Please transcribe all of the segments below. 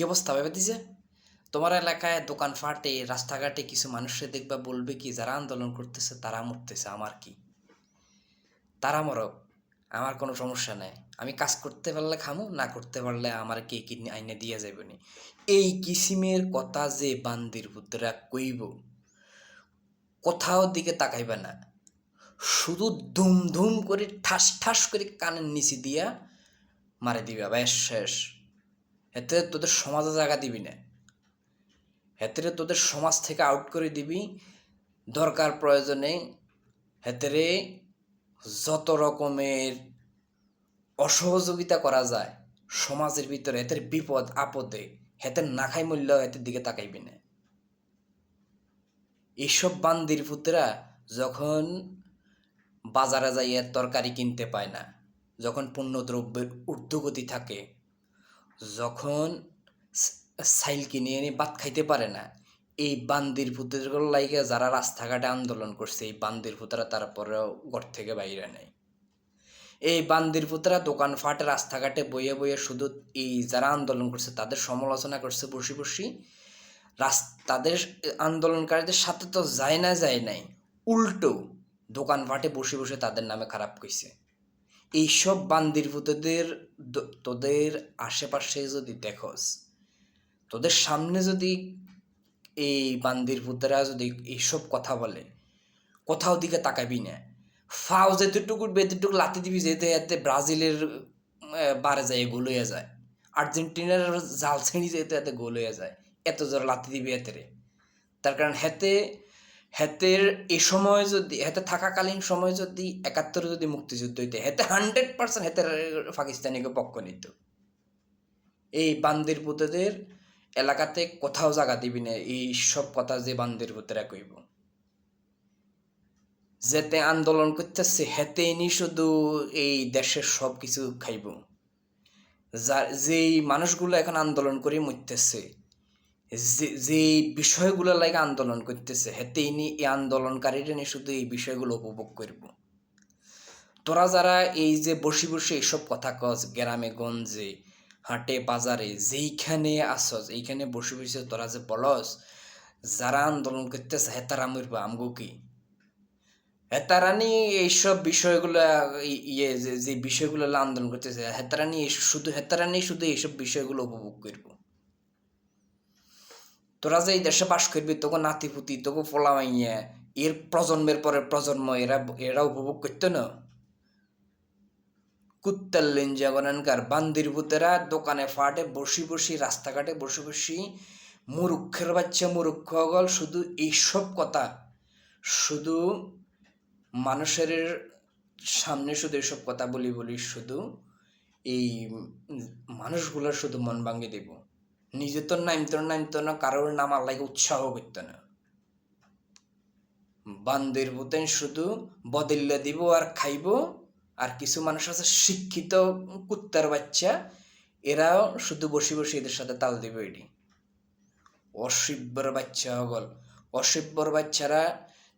কি অবস্থা ভেবে দিছে? তোমার এলাকায় দোকানপাটে রাস্তাঘাটে কিছু মানুষে দেখবা বলবে কি, যারা আন্দোলন করতেছে তারা মরতেছে, আমার কি? তারা মরক, আমার কোনো সমস্যা নাই। আমি কাজ করতে পারলে খামু, না করতে পারলে আমার কে কিডনি আইনে দিয়ে যাবে নি? এই কিসিমের কথা যে বান্দির বুদ্ধরা কইব, কোথাও দিকে তাকাইবে না। শুধু ধুম ধুম করে, ঠাস ঠাস করে কানের নিচে দিয়া মারে দিবে, ব্যাস, শেষ। এতে তোদের সমাজে জায়গা দিবি না। হেতেরে তোদের সমাজ থেকে আউট করে দিবি, দরকার প্রয়োজনে হেতেরে যত রকমের অসহযোগিতা করা যায় সমাজের ভিতরে এদের বিপদ, আপদে, হেতের না খাই মূল্য হেতের দিকে তাকাইবি না। এইসব বান্দির পুতরা যখন বাজারে যাইয়া তরকারি কিনতে পায় না, যখন পণ্যদ্রব্যের ঊর্ধ্বগতি থাকে যখন সাইল কিনে এনে ভাত খাইতে পারে না, এই বান্দির ভূতের লাইগে যারা রাস্তাঘাটে আন্দোলন করছে, এই বান্দির ভূতরা তারপরেও ঘর থেকে বাইরে নেয় এই বান্দির ভূতরা দোকানপাটে রাস্তাঘাটে বইয়ে বইয়ে শুধু এই যারা আন্দোলন করছে, তাদের সমালোচনা করছে, বসি বসি। তাদের আন্দোলনকারীদের সাথে তো যায় না, যায় নাই। উল্টো দোকানপাটে বসে বসে তাদের নামে খারাপ কইছে। এইসব বান্দির ভূতদের তোদের আশেপাশে যদি দেখোস, তোদের সামনে যদি এই বান্দির ভূতেরা যদি এইসব কথা বলে, কোথাও দিকে তাকাবি না। ফাও যেতটুকু বেতটুকু লাতি দিবি, যেতে যেতে ব্রাজিলের বারে যায়, গোল হয়ে যায়। আর্জেন্টিনার জাল ছেড়ি যেতে যেতে গোল হয়ে যায়। এত জোর লাতি দিবি এতে তার কারণ হেতে হেতের এই সময় যদি, হেতে থাকাকালীন সময় যদি একাত্তরে যদি মুক্তিযুদ্ধ হইতে, হেতে হান্ড্রেড পার্সেন্ট হেতের পাকিস্তানিকে পক্ষ নিত। এই বান্দির পুতেদের এলাকাতে কোথাও জায়গা দিবি না, এই সব কথা যে বান্দির পুতেরা কইব যেতে আন্দোলন করতেছে হেতে নি শুধু এই দেশের সব কিছু খাইব। যার যেই মানুষগুলো এখন আন্দোলন করে মরতেছে যে যে বিষয়গুলো লাগে আন্দোলন করতেছে হেতে ইনি এই আন্দোলনকারীরা নিয়ে শুধু এই বিষয়গুলো উপভোগ করব। তোরা যারা এই যে বসে বসে এইসব কথা কস গ্রামে, গঞ্জে, হাটে, বাজারে, যেইখানে আসস, এইখানে বসে বসে তোরা যে বলস, যারা আন্দোলন করতেছে হেতারা মরবে, আমগো কি? হেতারা নিয়ে এইসব বিষয়গুলো ইয়ে যে বিষয়গুলো আন্দোলন করতেছে হেতারানি শুধু হেতারা নিয়ে শুধু এইসব বিষয়গুলো উপভোগ করব। তোরা যে এই দেশে বাস করবি, তোকে নাতিপুতি তোকে ফোলামাইয়া এর প্রজন্মের পরে প্রজন্ম, এরা এরা উপভোগ করতো না। কুত্তার লেঞ্জা গণনকার বান্দির ভূতেরা দোকানে ফাটে, বসি বসি, রাস্তাঘাটে বসে বসি, মুরুক্ষের বাচ্চা, মুরুক্ষ গল শুধু এইসব কথা, শুধু মানুষের সামনে শুধু এইসব কথা বলি বলি শুধু এই উম মানুষগুলোর শুধু মন ভাঙে দেব। নিজে তো নামতো না নামতো না, কারোর নাম আল্লাহকে উৎসাহ করতো না। বান্দির ভূতেন শুধু বদল্য দিব আর খাইব। আর কিছু মানুষ আছে শিক্ষিত কুত্তার বাচ্চা, এরাও শুধু বসে বসে এদের সাথে তাল দিবে এটি। অসভ্যর বাচ্চা হগল। অসভ্যর বাচ্চারা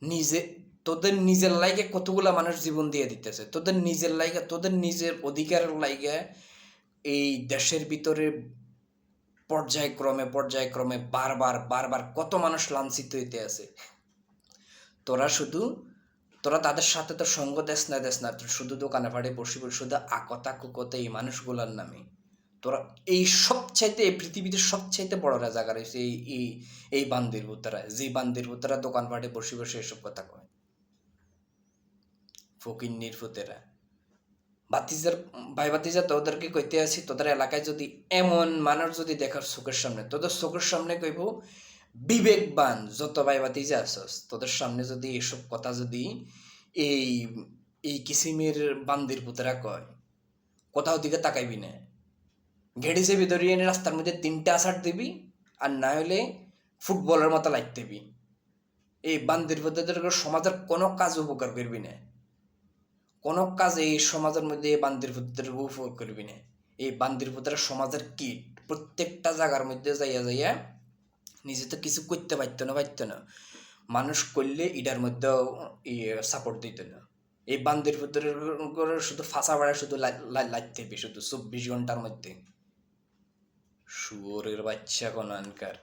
নিজে, তোদের নিজের লাইগে কতগুলা মানুষ জীবন দিয়ে দিতেছে। তোদের নিজের লাইগে, তোদের নিজের অধিকারের লাইগে এই দেশের ভিতরে পর্যায়ক্রমে পর্যায়ক্রমে বারবার বারবার কত মানুষ লাঞ্ছিত হইতে আছে। তোরা শুধু, তোরা তাদের সাথে তো সঙ্গ দেস না দেস না শুধু দোকানে ফাটে বসে বসে, শুধু আকতা কুকতে এই মানুষগুলার নামে। তোরা এই সবচাইতে, এই পৃথিবীতে সবচাইতে বড়রা জায়গা রয়েছে এই এই এই বান্দির ভূতরা, যে বান্দির দোকান ফাটে বসে বসে এসব কথা কয়। ফকির নির্ভূতেরা বাতিজার, ভাই বাতিজা, তোদেরকে কইতে আছি, তোদের এলাকায় যদি এমন মানুষ যদি দেখার চোখের সামনে, তোদের চোখের সামনে কইব, বিবেকবান যত ভাই বাতিজা আসস তোদের সামনে যদি এসব কথা যদি এই এই কিসিমের বান্দির পুতেরা কয়, কোথাও দিকে তাকাইবি না। ঘেড়ি চেপি ধরিয়ে এনে রাস্তার মধ্যে তিনটে আষাঢ় দিবি, আর না হলে ফুটবলের মতো লাইট দিবি। এই বান্দির পুতেদের সমাজের কোনো কাজ উপকার করবি না। কোনো কাজ এই সমাজের মধ্যে এই বান্দির পুত্রের উপভোগ করবি না। এই বান্দির পুত্রের সমাজের কীট, প্রত্যেকটা জায়গার মধ্যে যাইয়া যাইয়া নিজে তো কিছু করতে পারত না, পারতো না। মানুষ করলে এটার মধ্যেও সাপোর্ট দিত না। এই বান্দির পুত্রের শুধু ফাঁসা বেড়া শুধু লাগতে হবে শুধু চব্বিশ ঘণ্টার মধ্যে। শুয়োরের বাচ্চা কোনানকার